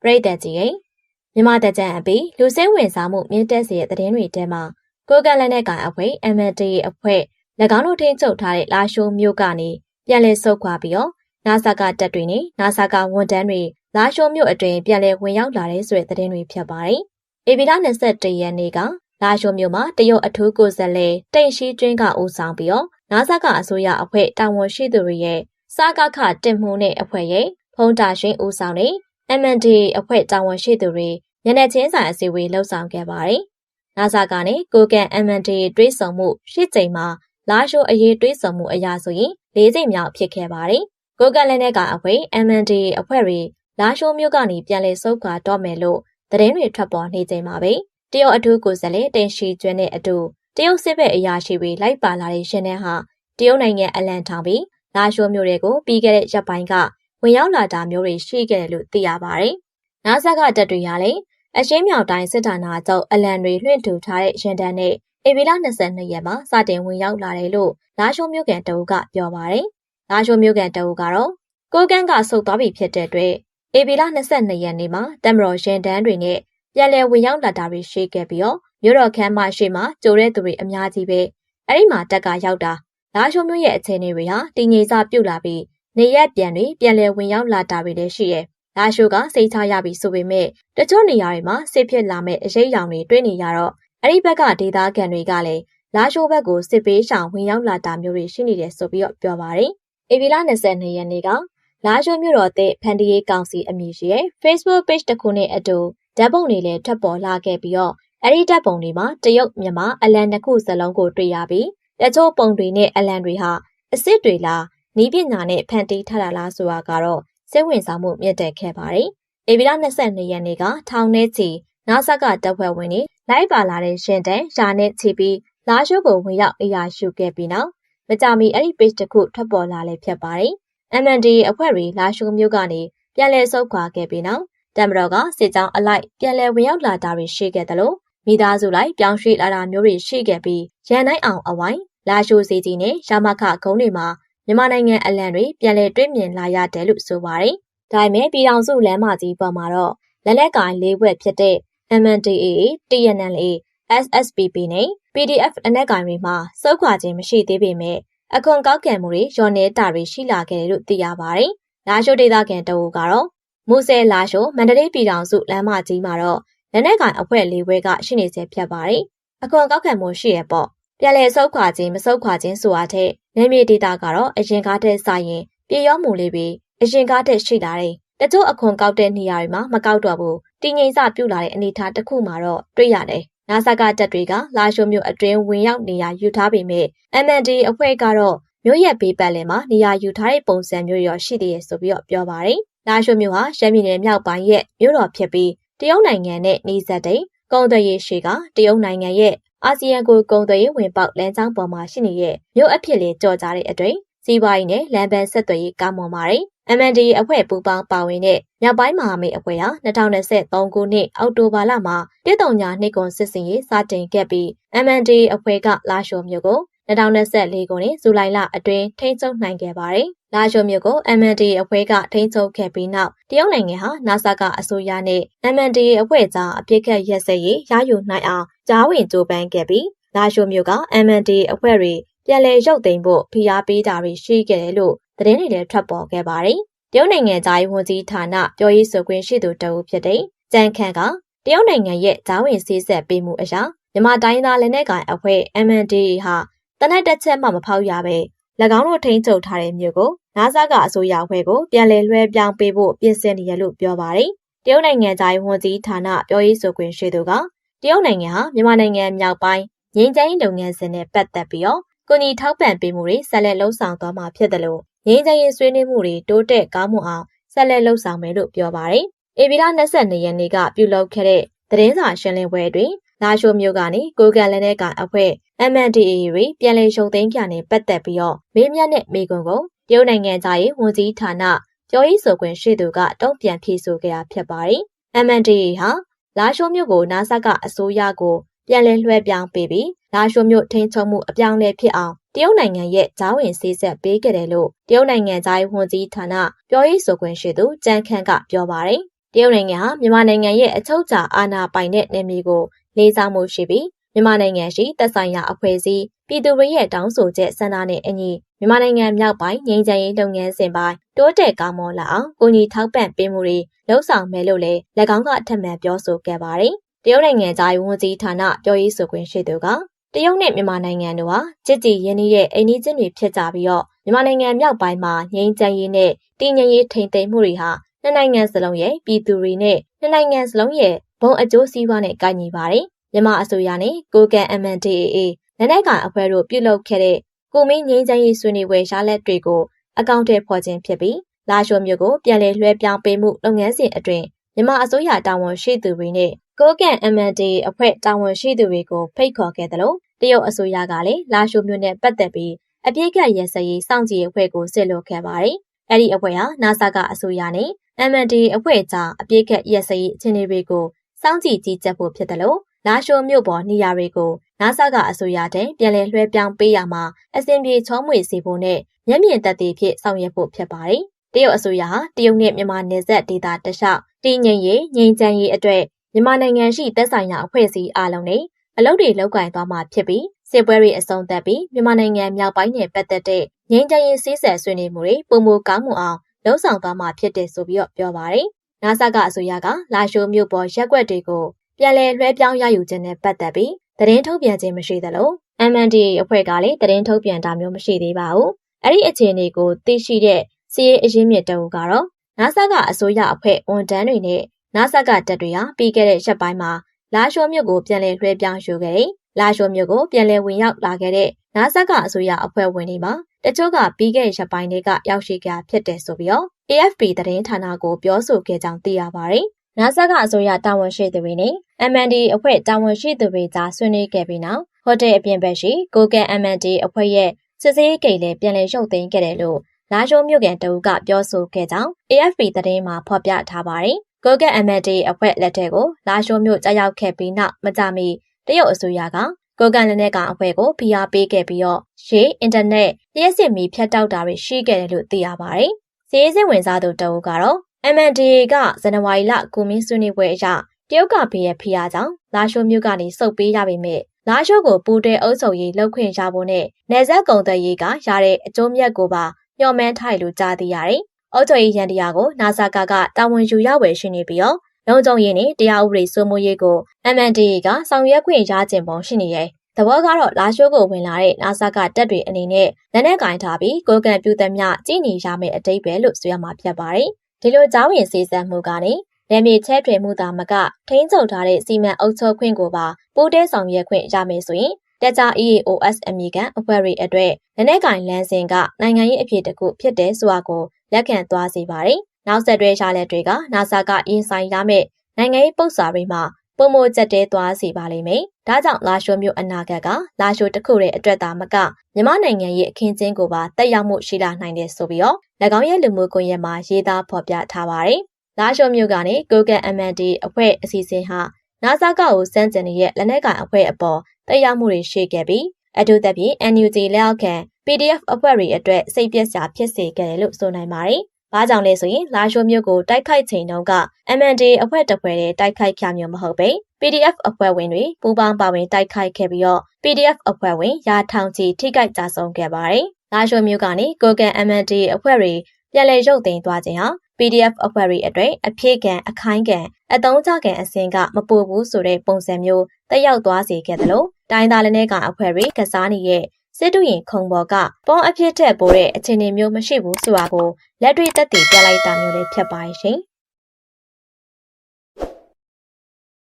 ပရိသတ်ကြီးရဲ့မြန်မာတကြံအပြီးလူစိတ်ဝင်စားမှုမြင့်တက်စေတဲ့သတင်းတွေထဲမှာကိုကလန်နဲ့ကန်အဖွဲ့ MND အဖွဲ့၎င်းတို့ထိန်းချုပ်ထားတဲ့လာရှိုးမြို့ကနေပြန်လည်ဆုတ်ခွာပြီးတော့နာဆာကတပ်တွေနဲ့နာဆာကဝန်တန်းတွေလာရှိုးမြို့အတွင်းပြန်လည်ဝင်ရောက်လာတဲ့ဆိုတဲ့သတင်းတွေဖြစ်ပါတယ်။ဧပြီလ21ရက်နေ့ကလာရှိုးမြို့မှာတရုတ်အထူးကိုယ်စားလှယ်တိတ်ရှိကျွင်းကဦးဆောင်ပြီးတော့နာဆာကအစိုးရအဖွဲ့တာဝန်ရှိသူတွေရဲ့စားကခတင်မှုနဲ့အဖွဲ့ရဲ့ဖုံးတာရှင်ဦးဆောင်တဲ့ MND အဖွဲ့တာဝန်ရှိသူတွေညနေချင်းဆိုင်အစည်းအဝေးလှုပ်ဆောင်ခဲ့ပါတယ်။နာဆာကနေကိုကန် MND တွေးဆောင်မှုရှစ်ကြိမ်မှာလာရှိုးအရေးတွေးဆောင်မှုအရာဆိုရင်၄ကြိမ်မြောက်ဖြစ်ခဲ့ပါတယ်။ကိုကန်လည်းနဲ့ကအဖွဲ့ MND အဖွဲ့တွေလာရှိုးမြို့ကနေပြန်လည်ဆုတ်ခွာတော့မယ်လို့သတင်းတွေထွက်ပေါ်နေချိန်မှာပဲတရုတ်အထူးကိုယ်စားလှယ်တင်ရှိကျွန်းနဲ့အတူတရုတ်စစ်ဘက်အရာရှိတွေလိုက်ပါလာတဲ့ရှင်နှန်းဟာတရုတ်နိုင်ငံအလံထောင်ပြီးလာရှိုးမြို့တွေကိုပြီးခဲ့တဲ့ရက်ပိုင်းက ဝင်ရောက်လာတာမျိုးတွေရှိခဲ့တယ်လို့သိရပါတယ်။နာဆာကတပ်တွေရလည်းအရှင်းမြောက်တိုင်းစစ်ဌာနချုပ်အလံတွေလွှင့်ထူထားတဲ့ရင်တန်းနဲ့ဧပြီလ22ရက်မှာစတင်ဝင်ရောက်လာတယ်လို့လာရှိုးမြို့ကန်တအုပ်ကပြောပါတယ်။လာရှိုးမြို့ကန်တအုပ်ကတော့ကိုကန်းကဆုတ်သွားပြီဖြစ်တဲ့အတွက်ဧပြီလ22ရက်နေ့မှာတမတော်ရင်တန်းတွေနဲ့ပြန်လည်ဝင်ရောက်လာတာတွေရှိခဲ့ပြီးတော့မြို့တော်ခမ်းမရှိမှကြိုတဲ့သူတွေအများကြီးပဲအဲ့ဒီမှာတက်ကရောက်တာလာရှိုးမြို့ရဲ့အခြေအနေတွေဟာတည်ငြိမ်စပြုတ်လာပြီး နေရက်ပြန်တွေပြန်လည်ဝင်ရောက်လာတာတွေလည်းရှိရဲ့။လာရှိုးကစိတ်ချရပြီဆိုပေမဲ့တချို့နေရာတွေမှာစစ်ဖြစ်လာမဲ့အရေးအယောင်တွေတွေ့နေရတော့အဲ့ဒီဘက်ကဒေသခံတွေကလည်းလာရှိုးဘက်ကိုစစ်ပေးရှောင်ဝင်ရောက်လာတာမျိုးတွေရှိနေတယ်ဆိုပြီးတော့ပြောပါတယ်။ဧပြီလ22ရက်နေ့ကလာရှိုးမြို့တော်တဲ့ဖန်တီးကောင်စီအမည်ရှိတဲ့ Facebook page တစ်ခုနဲ့အတူဓာတ်ပုံတွေလည်းထပ်ပေါ်လာခဲ့ပြီးတော့အဲ့ဒီဓာတ်ပုံတွေမှာတရုတ်မြန်မာအလံနှစ်ခုစလုံးကိုတွေ့ရပြီးတချို့ပုံတွေနဲ့အလံတွေဟာအစ်စ်တွေလား နီးပညာနဲ့ဖန်တီးထားတာလားဆိုတာကတော့စိတ်ဝင်စားမှုမြင့်တက်ခဲ့ပါတယ်။ဧပြီလ22ရက်နေ့ကထောင်ထဲချီနာဆက်ကတပ်ဖွဲ့ဝင်တွေလိုက်ပါလာတဲ့ရှင်တန်ရာနဲ့ချီပြီးလာရှိုးကိုဝင်ရောက်အရာရှုခဲ့ပြီးနောက်မကြမီအဲ့ဒီ page တစ်ခုထွက်ပေါ်လာလည်းဖြစ်ပါတယ်။ MND အဖွဲ့တွေလာရှိုးမျိုးကနေပြန်လည်ဆုတ်ခွာခဲ့ပြီးနောက်တမတော်ကစစ်ကြောင်းအလိုက်ပြန်လည်ဝင်ရောက်လာတာတွေရှိခဲ့တယ်လို့မိသားစုလိုက်ပြောင်းရွှေ့လာတာမျိုးတွေရှိခဲ့ပြီးရန်တိုင်းအောင်အဝိုင်းလာရှိုးစီကြီးနဲ့ရမခဂုံးတွေမှာ မြန်မာနိုင်ငံအလံတွေပြန်လည်တွေ့မြင်လာရတယ်လို့ဆိုပါတယ်။ဒါပေမဲ့ပြည်ထောင်စုလမ်းမကြီးပေါ်မှာတော့လက်လက်ကိုင်းလေးဘွက်ဖြစ်တဲ့ MNDAA, TNLA, SSPP နဲ့ PDF အနက်ကိုင်းတွေမှာစုခွာခြင်းမရှိသေးပေမဲ့အခွန်ကောက်ခံမှုတွေရောနေတာတွေရှိလာခဲ့တယ်လို့သိရပါတယ်။လာရှိုးဒေသခံတအူကတော့မူဆယ်လာရှိုးမန္တလေးပြည်ထောင်စုလမ်းမကြီးမှာတော့လက်နက်ကိုင်အဖွဲ့လေးဘွဲကရှိနေစေဖြစ်ပါတယ်။အခွန်ကောက်ခံမှုရှိရပေါ့ပြန်လည်ဆုတ်ခွာခြင်းမဆုတ်ခွာခြင်းဆိုတာထက် နေမြေဒေတာကတော့အရင်ကားတဲ့ဆိုင်ရင်ပြေရောမှုလေးပြီးအရင်ကားတဲ့ရှိလာတယ်။တချို့အခွန်ကောက်တဲ့နေရာတွေမှာမကောက်တော့ဘူး။တင်းငိမ့်စပြုတ်လာတဲ့အနေအထားတစ်ခုမှတော့တွေ့ရတယ်။နာဆာကတက်တွေကလာရှိုးမြို့အတွင်းဝင်ရောက်နေရာယူထားပေမဲ့ MND အဖွဲ့ကတော့မြို့ရဲ့ဘေးပတ်လည်မှာနေရာယူထားတဲ့ပုံစံမျိုးရောရှိသေးတယ်ဆိုပြီးတော့ပြောပါတယ်။လာရှိုးမြို့ဟာရှမ်းပြည်နယ်မြောက်ပိုင်းရဲ့မြို့တော်ဖြစ်ပြီးတရုတ်နိုင်ငံနဲ့နှီးစပ်တဲ့ကုန်သွယ်ရေးရှိကတရုတ်နိုင်ငံရဲ့ အာဆီယံကိုကုန်သွယ်ရေးဝင်ပေါက်လမ်းကြောင်းပေါ်မှာရှိနေတဲ့မြို့အဖြစ်လေးကြော်ကြတဲ့အတွင်းစီးပွားရေးနဲ့လမ်းပန်းဆက်သွယ်ရေးကောင်းမွန်ပါတယ်။ MND အဖွဲ့ပူးပေါင်းပါဝင်တဲ့မြောက်ပိုင်းမဟာမိတ်အဖွဲ့ဟာ2023ခုနှစ်အောက်တိုဘာလမှာပြည်တော်ညာနှိကွန်စစ်စင်ရေးစတင်ခဲ့ပြီး MND အဖွဲ့ကလာရှိုမြို့ကို 2024ခုနှစ်ဇူလိုင်လအတွင်းထိန်းချုပ်နိုင်ခဲ့ပါတယ်။လာရှိုမြို့ကို MND အဖွဲ့ကထိန်းချုပ်ခဲ့ပြီးနောက်တရုတ်နိုင်ငံဟာနာဆာကအစိုးရနဲ့ MND အဖွဲ့ကြားအပြစ်ခတ်ရက်စက်ရေးရယူနိုင်အောင်ကြားဝင်ကြိုးပမ်းခဲ့ပြီးလာရှိုမြို့က MND အဖွဲ့တွေပြန်လည်ရုပ်သိမ်းဖို့ဖိအားပေးတာတွေရှိခဲ့တယ်လို့သတင်းတွေလည်းထွက်ပေါ်ခဲ့ပါတယ်။တရုတ်နိုင်ငံသားဝန်ကြီးဌာနပြောရေးဆိုခွင့်ရှိသူတဦးဖြစ်တဲ့ကျန်းခန့်ကတရုတ်နိုင်ငံရဲ့ဂျားဝင်စည်းဆက်ပေးမှုအရာမြန်မာတိုင်းသားလက်နက်ကိုင်အဖွဲ့ MNDA ဟာ တနက်တစ်ချက်မှမဖောက်ရပဲ၎င်းတို့ထိန်းချုပ်ထားတဲ့မြို့ကိုနာဆာကအစိုးရအဖွဲ့ကိုပြန်လည်လွှဲပြောင်းပေးဖို့ပြင်ဆင်နေရလို့ပြောပါတယ်။တရုတ်နိုင်ငံသားဝန်ကြီးဌာနပြောရေးဆိုခွင့်ရှိသူကတရုတ်နိုင်ငံဟာမြန်မာနိုင်ငံမြောက်ပိုင်းငြိမ်းချမ်းရေးလုပ်ငန်းစဉ်နဲ့ပတ်သက်ပြီးတော့ကိုညီထောက်ပံ့ပေးမှုတွေဆက်လက်လှုပ်ဆောင်သွားမှာဖြစ်တယ်လို့ငြိမ်းချမ်းရေးဆွေးနွေးမှုတွေတိုးတက်ကောင်းမွန်အောင်ဆက်လက်လှုပ်ဆောင်မယ်လို့ပြောပါတယ်။ဧပြီလ22ရက်နေ့ကပြုလုပ်ခဲ့တဲ့သတင်းစာရှင်းလင်းပွဲတွင် လာရှိုမျိုးကနေကိုကန်လည်းတဲ့ကအဖွဲ့ MNDAA တွေပြန်လည်ရှုံသိမ်းကြနဲ့ပတ်သက်ပြီးတော့မေးမြန်းတဲ့မေးခွန်းကိုတရုတ်နိုင်ငံသားရေးဝန်ကြီးဌာနပြောရေးဆိုခွင့်ရှိသူကတုံ့ပြန်ဖြေဆိုခဲ့တာဖြစ်ပါတယ်။ MNDAA ဟာလာရှိုမျိုးကိုနာဆာကအစိုးရကိုပြန်လည်လွှဲပြောင်းပေးပြီးလာရှိုမျိုးထိန်းချုပ်မှုအပြောင်းလဲဖြစ်အောင်တရုတ်နိုင်ငံရဲ့ဂျားဝင်စည်းဆက်ပေးခဲ့တယ်လို့တရုတ်နိုင်ငံသားရေးဝန်ကြီးဌာနပြောရေးဆိုခွင့်ရှိသူကျန်းခန့်ကပြောပါတယ်တရုတ်နိုင်ငံဟာမြန်မာနိုင်ငံရဲ့အချုပ်အခြာအာဏာပိုင်တဲ့နယ်မြေကို လေးစားမှုရှိပြီးမြန်မာနိုင်ငံရှိသက်ဆိုင်ရာအဖွဲ့အစည်းပြည်သူတွေရဲ့တောင်းဆိုချက်ဆန္ဒနဲ့အညီမြန်မာနိုင်ငံမြောက်ပိုင်းငြိမ်းချမ်းရေးလုပ်ငန်းစဉ်ပိုင်းတိုးတက်ကောင်းမွန်လာအောင်ကိုကြီးထောက်ပံ့ပေးမှုတွေလှုံ့ဆော်မယ်လို့လည်း၎င်းကအထက်မှန်ပြောဆိုခဲ့ပါတယ်။တရုတ်နိုင်ငံသားဝန်ကြီးဌာနပြောရေးဆိုခွင့်ရှိသူကတရုတ်နဲ့မြန်မာနိုင်ငံတို့ဟာကြစ်ကြည်ရင်းနှီးတဲ့အိန္ဒိချင်းတွေဖြစ်ကြပြီးတော့မြန်မာနိုင်ငံမြောက်ပိုင်းမှာငြိမ်းချမ်းရေးနဲ့တည်ငြိမ်ရေးထိန်းသိမ်းမှုတွေဟာနှစ်နိုင်ငံစလုံးရဲ့ပြည်သူတွေနဲ့နှစ်နိုင်ငံစလုံးရဲ့ ဘုံအကျိုးစီးပွားနဲ့ကိုက်ညီပါတယ်။မြန်မာအစိုးရနဲ့ကိုကန် MNDAA လက်နက်ကိုင်အဖွဲ့တို့ပြုလုပ်ခဲ့တဲ့ကိုမင်းငြိမ်းချမ်းရေးဆွေးနွေးပွဲရလဒ်တွေကိုအကောင့်ထဲဖော်ခြင်းဖြစ်ပြီးလာရှိုမျိုးကိုပြန်လည်လွှဲပြောင်းပေးမှုလုပ်ငန်းစဉ်အတွင်းမြန်မာအစိုးရတာဝန်ရှိသူတွေနဲ့ကိုကန် MNDAA အဖွဲ့တာဝန်ရှိသူတွေကိုဖိတ်ခေါ်ခဲ့တယ်လို့တရုတ်အစိုးရကလည်းလာရှိုမျိုးနဲ့ပတ်သက်ပြီးအပြစ်ကရစရေးစောင့်ကြည့်အဖွဲ့ကိုစစ်လို့ခဲ့ပါတယ်။အဲ့ဒီအဖွဲ့ဟာ NASA ကအစိုးရနဲ့ MNDAA အဖွဲ့ကြားအပြစ်ကရစရေးအခြေအနေတွေကို စောင့်ကြည့်ကြီးကြပ်ဖို့ဖြစ်တယ်လို့လာရှိုမြို့ပေါ်နေရာတွေကိုနာဆာကအစိုးရတဲ့ပြန်လည်လွှဲပြောင်းပေးရမှာအစဉ်ပြေချောမွေစေဖို့နဲ့မျက်မြင်သက်သေဖြစ်ဆောင်ရွက်ဖို့ဖြစ်ပါတယ်။တရုတ်အစိုးရဟာတရုတ်နဲ့မြန်မာနယ်စပ်ဒေသတလျှောက်တည်ငြိမ်ရေးငြိမ်းချမ်းရေးအတွက်မြန်မာနိုင်ငံရှိသက်ဆိုင်ရာအဖွဲ့အစည်းအားလုံးနဲ့အလုပ်တွေလုပ်ကိုင်သွားမှာဖြစ်ပြီးစစ်ပွဲတွေအဆုံးသတ်ပြီးမြန်မာနိုင်ငံမြောက်ပိုင်းနယ်ပတ်သက်တဲ့ငြိမ်းချမ်းရေးစည်းစပ်ဆွေးနွေးမှုတွေပုံမကောင်းမှုအောင်လှုံ့ဆော်သွားမှာဖြစ်တယ်ဆိုပြီးတော့ပြောပါတယ်။ နာဆာကအစိုးရကလာရှိုးမြို့ပေါ်ရက်ွက်တွေကိုပြန်လည်လွှဲပြောင်းရယူခြင်းနဲ့ပတ်သက်ပြီးသတင်းထုတ်ပြန်ခြင်းမရှိသလို MNDA အဖွဲ့ကလည်းသတင်းထုတ်ပြန်တာမျိုးမရှိသေးပါဘူး။အဲ့ဒီအခြေအနေကိုသိရှိတဲ့စီးရေးအရင်းမြစ်တအုပ်ကတော့နာဆာကအစိုးရအဖွဲ့ဝန်ထမ်းတွေနဲ့နာဆာကတပ်တွေဟာပြီးခဲ့တဲ့ရက်ပိုင်းမှာလာရှိုးမြို့ကိုပြန်လည်လွှဲပြောင်းယူခဲ့တယ်။လာရှိုးမြို့ကိုပြန်လည်ဝင်ရောက်လာခဲ့တဲ့နာဆာကအစိုးရအဖွဲ့ဝင်တွေမှာတချို့ကပြီးခဲ့တဲ့ရက်ပိုင်းတွေကရောက်ရှိကြဖြစ်တယ်ဆိုပြီးတော့ AFP သတင်းဌာနကိုပြောဆိုခဲ့ကြောင်းသိရပါတယ်။နာဆာကအစိုးရတာဝန်ရှိသူတွေနဲ့ MND အဖွဲ့တာဝန်ရှိသူတွေကြားဆွေးနွေးခဲ့ပြီးနောက်ဟိုတယ်အပြင်ဘက်ရှိကိုကန် MND အဖွဲ့ရဲ့စစ်စေးကိန်းလည်းပြန်လည်ရုပ်သိမ်းခဲ့တယ်လို့လာရှိုးမြို့ကန်တအုပ်ကပြောဆိုခဲ့ကြောင်း AFP သတင်းမှာဖော်ပြထားပါတယ်။ကိုကန် MND အဖွဲ့လက်ထက်ကိုလာရှိုးမြို့ကြားရောက်ခဲ့ပြီးနောက်မကြမီတရုတ်အစိုးရကကိုကန်လက်နက်ကောင်အဖွဲ့ကိုဖိအားပေးခဲ့ပြီးတော့ရှေ့အင်တာနက်လျှက်စစ်မီဖြတ်တောက်တာတွေရှိခဲ့တယ်လို့သိရပါတယ်။ စီးရေးစစ်ဝင်စားသူတအုပ်ကတော့ MNDA ကဇန်နဝါရီလကိုမင်းဆွေးနွေးပွဲအရတရုတ်ကပေးရဲ့ဖိအားကြောင့်လာရှိုးမြို့ကနေစုပ်ပေးရပေမဲ့လာရှိုးကိုပူတဲ့အုပ်ချုပ်ရေးလှုပ်ခွင့်ရဖို့နဲ့နယ်စပ်ကုန်သွယ်ရေးကရတဲ့အကျိုးမြတ်ကိုပါညှော်မှန်းထိုက်လို့ကြားသိရတယ်။အုပ်ချုပ်ရေးရန်တရားကိုနာဆာကာကတာဝန်ယူရဝယ်ရှိနေပြီးတော့လုံခြုံရေးနဲ့တရားဥပဒေစိုးမိုးရေးကို MNDA ကဆောင်ရွက်ခွင့်ရခြင်းပုံရှိနေရဲ့။ သဘောကတော့လာရှိုးကိုဝင်လာတဲ့နာဆာကတက်တွေအနေနဲ့လက်နက်ကင်ထားပြီးကိုကန်ပြူသည်မြကြည်နေရမယ့်အတိတ်ပဲလို့ဆိုရမှာဖြစ်ပါတယ်။ဒီလိုကြောင်းရင်စည်းစပ်မှုကနေနယ်မြေချဲ့ထွေမှုသာမကထိန်းချုပ်ထားတဲ့စီမံအုပ်ချုပ်ခွင့်ကိုပါပိုးတဲဆောင်ရွက်ခွင့်ရမယ်ဆိုရင်တက်ကြ EAOS အမည်ခံအဖွဲ့တွေအတွက်လက်နက်ကင်လမ်းစဉ်ကနိုင်ငံရေးအဖြစ်တစ်ခုဖြစ်တဲ့ဆိုတာကိုလက်ခံသွားစေပါတယ်။နောက်ဆက်တွဲရလက်တွေက NASA ကရင်ဆိုင်ရမယ့်နိုင်ငံရေးပု္ပ္ပာတွေမှာ ပုံမကျက်တဲသွားစေပါလိမ့်မယ်။ဒါကြောင့်လာရှိုးမျိုးအနာဂတ်ကလာရှိုးတစ်ခုရဲ့အတွက်သာမကမြန်မာနိုင်ငံရဲ့အခင်းကျင်းကိုပါတက်ရောက်မှုရှိလာနိုင်တယ်ဆိုပြီးတော့၎င်းရဲ့လူမှုကွန်ရက်မှာရေးသားဖော်ပြထားပါတယ်။လာရှိုးမျိုးကနေကိုကန် MND အဖွဲ့အစီအစဉ်ဟာနာဆာကကိုစန့်ကျင်နေတဲ့လက်နက်ကိုင်အဖွဲ့အပေါ်တက်ရောက်မှုတွေရှိခဲ့ပြီးအထူးသဖြင့် NUG လက်အောက်ခံ PDF အဖွဲ့တွေအတွက်စိတ်ပျက်စရာဖြစ်စေခဲ့တယ်လို့ဆိုနိုင်ပါတယ်။ ဘာကြောင့်လဲဆိုရင်လာရှိုးမျိုးကိုတိုက်ခိုက်ချိန်တုန်းက MND အဖွဲ့တပွဲတဲ့တိုက်ခိုက်ခါမျိုးမဟုတ်ပဲ PDF အဖွဲ့ဝင်တွေပူးပေါင်းပါဝင်တိုက်ခိုက်ခဲ့ပြီးတော့ PDF အဖွဲ့ဝင်ရာထောင်ချီထိခိုက်ကြဆုံးခဲ့ပါတယ်။လာရှိုးမျိုးကနေကိုကန် MND အဖွဲ့တွေပြန်လည်ရုပ်သိမ်းသွားခြင်းဟာ PDF အဖွဲ့တွေအတွက်အဖြစ်ကံအခိုင်းကံအတုံးကြကံအစဉ်ကမပူဘူးဆိုတဲ့ပုံစံမျိုးတက်ရောက်သွားစေခဲ့တယ်လို့တိုင်းသားလက်နက်ကအဖွဲ့တွေကစားနေတဲ့ စစ်တူရင်ခုံပေါ်ကပေါအဖြစ်ထက်ပိုတဲ့အခြေအနေမျိုးမရှိဘူးဆိုတာကိုလက်တွေ့သက်သေပြလိုက်တာမျိုးလည်းဖြစ်ပါရဲ့ရှင်။